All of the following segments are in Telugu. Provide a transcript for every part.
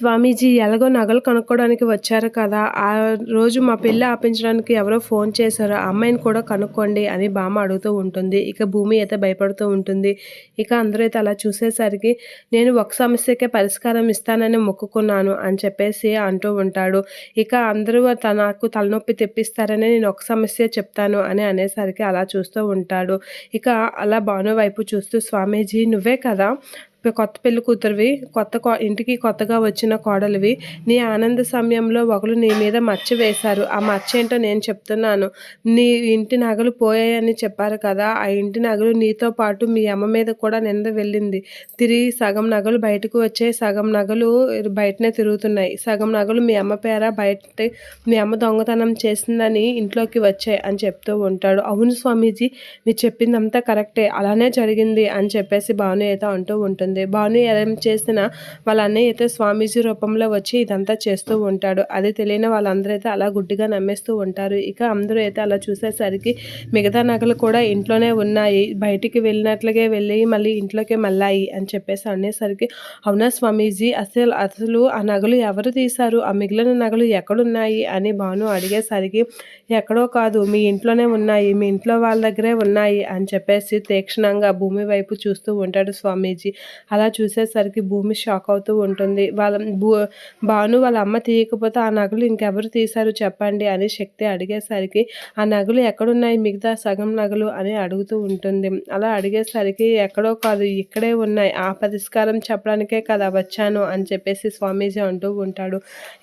స్వామీజీ ఎలాగో నగలు కనుక్కోవడానికి వచ్చారు కదా ఆ రోజు మా పెళ్ళి ఆపించడానికి ఎవరో ఫోన్ చేశారు అమ్మాయిని కూడా కనుక్కోండి అని బామ్మ అడుగుతూ ఉంటుంది. ఇక భూమి అయితే భయపడుతూ ఉంటుంది. ఇక అందరూ అయితే అలా చూసేసరికి నేను ఒక సమస్యకే పరిష్కారం ఇస్తానని మొక్కుకున్నాను అని చెప్పేసి అంటూ ఉంటాడు. ఇక అందరూ నాకు తలనొప్పి తెప్పిస్తారని నేను ఒక సమస్య చెప్తాను అని అనేసరికి అలా చూస్తూ ఉంటాడు. ఇక అలా భాను వైపు చూస్తూ స్వామీజీ నువ్వే కదా కొత్త పెళ్ళి కూతురువి కొత్త ఇంటికి కొత్తగా వచ్చిన కోడలివి. నీ ఆనంద సమయంలో ఒకరు నీ మీద మచ్చ వేశారు. ఆ మచ్చ ఏంటో నేను చెప్తున్నాను. నీ ఇంటి నగలు పోయాయని చెప్పారు కదా ఆ ఇంటి నగలు నీతో పాటు మీ అమ్మ మీద కూడా నింద వెళ్ళింది. తిరిగి సగం నగలు బయటకు వచ్చే సగం నగలు బయటనే తిరుగుతున్నాయి. సగం నగలు మీ అమ్మ పేర బయట మీ అమ్మ దొంగతనం చేసిందని ఇంట్లోకి వచ్చాయి అని చెప్తూ ఉంటాడు. అవును స్వామీజీ మీరు చెప్పిందంతా కరెక్టే. అలానే జరిగింది అని చెప్పేసి భావన అయితే అంటూ ఉంటుంది. ఉంటుంది భాను ఏం చేసినా వాళ్ళ అన్నయ్య అయితే స్వామీజీ రూపంలో వచ్చి ఇదంతా చేస్తూ ఉంటాడు. అది తెలియని వాళ్ళందరూ అయితే అలా గుడ్డిగా నమ్మేస్తూ ఉంటారు. ఇక అందరూ అయితే అలా చూసేసరికి మిగతా నగలు కూడా ఇంట్లోనే ఉన్నాయి. బయటికి వెళ్ళినట్లుగా వెళ్ళి మళ్ళీ ఇంట్లోకే మళ్ళాయి అని చెప్పేసి అనేసరికి అవునా స్వామీజీ అసలు అసలు ఆ నగలు ఎవరు తీశారు? ఆ మిగిలిన నగలు ఎక్కడున్నాయి? అని భాను అడిగేసరికి ఎక్కడో కాదు మీ ఇంట్లోనే ఉన్నాయి. మీ ఇంట్లో వాళ్ళ దగ్గరే ఉన్నాయి అని చెప్పేసి తీక్షణంగా భూమి వైపు చూస్తూ ఉంటాడు స్వామీజీ. అలా చూసేసరికి భూమి షాక్ అవుతూ ఉంటుంది. వాళ్ళ భూ భాను వాళ్ళ అమ్మ తీయకపోతే ఆ నగలు ఇంకెవరు తీశారు చెప్పండి అని శక్తి అడిగేసరికి ఆ నగలు ఎక్కడున్నాయి? మిగతా సగం నగలు అని అడుగుతూ ఉంటుంది. అలా అడిగేసరికి ఎక్కడో కాదు ఇక్కడే ఉన్నాయి. ఆ పరిష్కారం చెప్పడానికే కదా వచ్చాను అని చెప్పేసి స్వామీజీ అంటూ ఉంటాడు.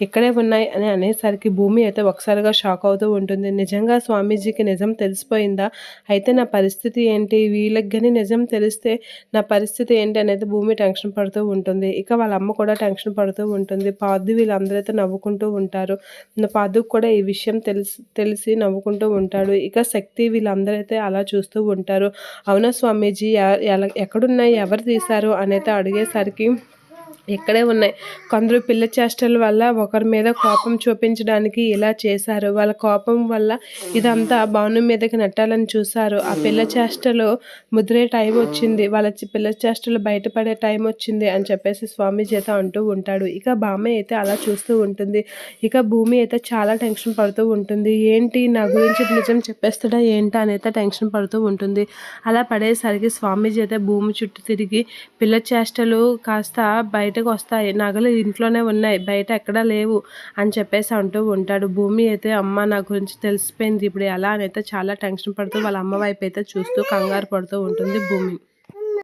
ఇక్కడే ఉన్నాయి అని అనేసరికి భూమి అయితే ఒకసారిగా షాక్ అవుతూ ఉంటుంది. నిజంగా స్వామీజీకి నిజం తెలిసిపోయిందా? అయితే నా పరిస్థితి ఏంటి? వీళ్ళకి కానీ నిజం తెలిస్తే నా పరిస్థితి ఏంటి? అనేది భూమి టెన్షన్ పడుతూ ఉంటుంది. ఇక వాళ్ళ అమ్మ కూడా టెన్షన్ పడుతూ ఉంటుంది. పాదు వీళ్ళందరైతే నవ్వుకుంటూ ఉంటారు. పాదుకు కూడా ఈ విషయం తెలిసి తెలిసి నవ్వుకుంటూ ఉంటాడు. ఇక శక్తి వీళ్ళందరైతే అలా చూస్తూ ఉంటారు. అవునా స్వామీజీ? ఎక్కడున్నాయి? ఎవరు తీశారు? అనేది అడిగేసరికి ఇక్కడే ఉన్నాయి. కొందరు పిల్ల చేష్టల వల్ల ఒకరి మీద కోపం చూపించడానికి ఇలా చేశారు. వాళ్ళ కోపం వల్ల ఇదంతా భవనం మీదకి నెట్టాలని చూశారు. ఆ పిల్ల చేష్టలు ముద్రే టైం వచ్చింది. వాళ్ళ పిల్ల చేష్టలు బయటపడే టైం వచ్చింది అని చెప్పేసి స్వామి చేత అంటూ ఉంటాడు. ఇక బామ్మ అయితే అలా చూస్తూ ఉంటుంది. ఇక భూమి అయితే చాలా టెన్షన్ పడుతూ ఉంటుంది. ఏంటి నా గురించి నిజం చెప్పేస్తాడా ఏంటా అయితే టెన్షన్ పడుతూ ఉంటుంది. అలా పడేసరికి స్వామీజీ అయితే భూమి చుట్టూ తిరిగి పిల్ల చేష్టలు కాస్త బయట బయటకు వస్తాయి. నగలు ఇంట్లోనే ఉన్నాయి. బయట ఎక్కడా లేవు అని చెప్పేసి అంటూ ఉంటాడు. భూమి అయితే అమ్మ నా గురించి తెలిసిపోయింది. ఇప్పుడు ఎలా అని అయితే చాలా టెన్షన్ పడుతూ వాళ్ళ అమ్మ వైపు అయితే చూస్తూ కంగారు పడుతూ ఉంటుంది భూమి.